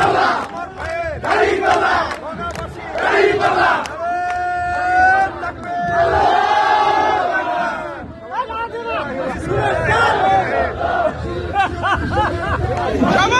পাল্লা গাড়ি পাল্লা গাড়ি পাল্লা Come on!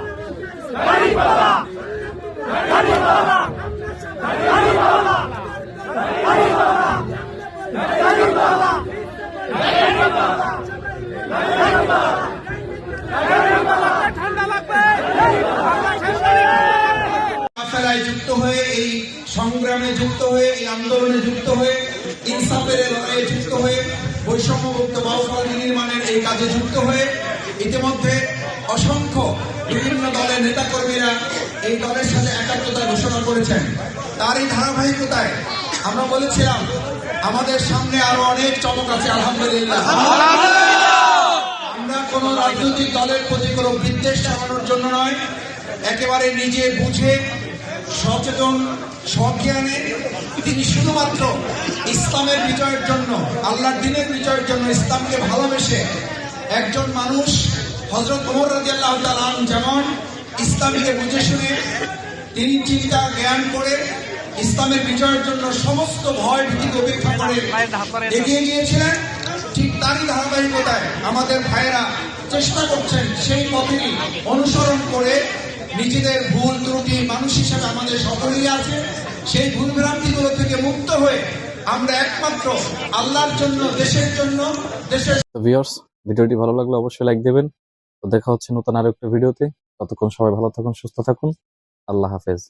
সংগ্রামে যুক্ত হয়ে, এই আন্দোলনে যুক্ত হয়ে, ইনসাফের এই লড়াইয়ে যুক্ত হয়ে, বৈষম্যমুক্ত বাউফল নির্মাণের এই কাজে যুক্ত হয়ে, ইতিমধ্যে অসংখ্য বিভিন্ন দলের নেতাকর্মীরা এই দলের সাথে একাত্মতা ঘোষণা করেছেন। তারই ধারাবাহিকতায় আমরা বলেছিলাম, আমাদের সামনে আরও অনেক চমক আছে, আলহামদুলিল্লাহ। আমরা কোন রাজনৈতিক দলের প্রতি কোনো বিদ্বেষ চালানোর জন্য নয়, একেবারে নিজে বুঝে সচেতন, সজ্ঞানে। তিনি শুধুমাত্র ইসলামের বিজয়ের জন্য, আল্লাহর দিনের বিজয়ের জন্য ইসলামকে ভালোবেসে একজন মানুষ হজরত ওমর রাজিয়াল্লাহ তালাম যেমন ইসলামীকে বুঝে শুনে, তিনি চিন্তা, জ্ঞান করে ইসলামের বিজয়ের জন্য সমস্ত ভয় ভীতিকে উপেক্ষা করে এগিয়ে গিয়েছিলেন ঠিক তারই ধারাবাহিকতায় আমাদের ভাইয়েরা চেষ্টা করছেন সেই পথেরই অনুসরণ করে নিজেদের ভুল ত্রুটি মানুষ হিসাবে আমাদের সকলেই আছে। সেই ভুল ভ্রান্তিগুলো থেকে মুক্ত হয়ে আমরা একমাত্র আল্লাহর জন্য, দেশের জন্য, দেশের ভিডিওটি ভালো লাগলে অবশ্যই লাইক দেবেন। তো দেখা হচ্ছে নতুন আরেকটা ভিডিওতে। ততক্ষণ সবাই ভালো থাকুন, সুস্থ থাকুন। আল্লাহ হাফেজ।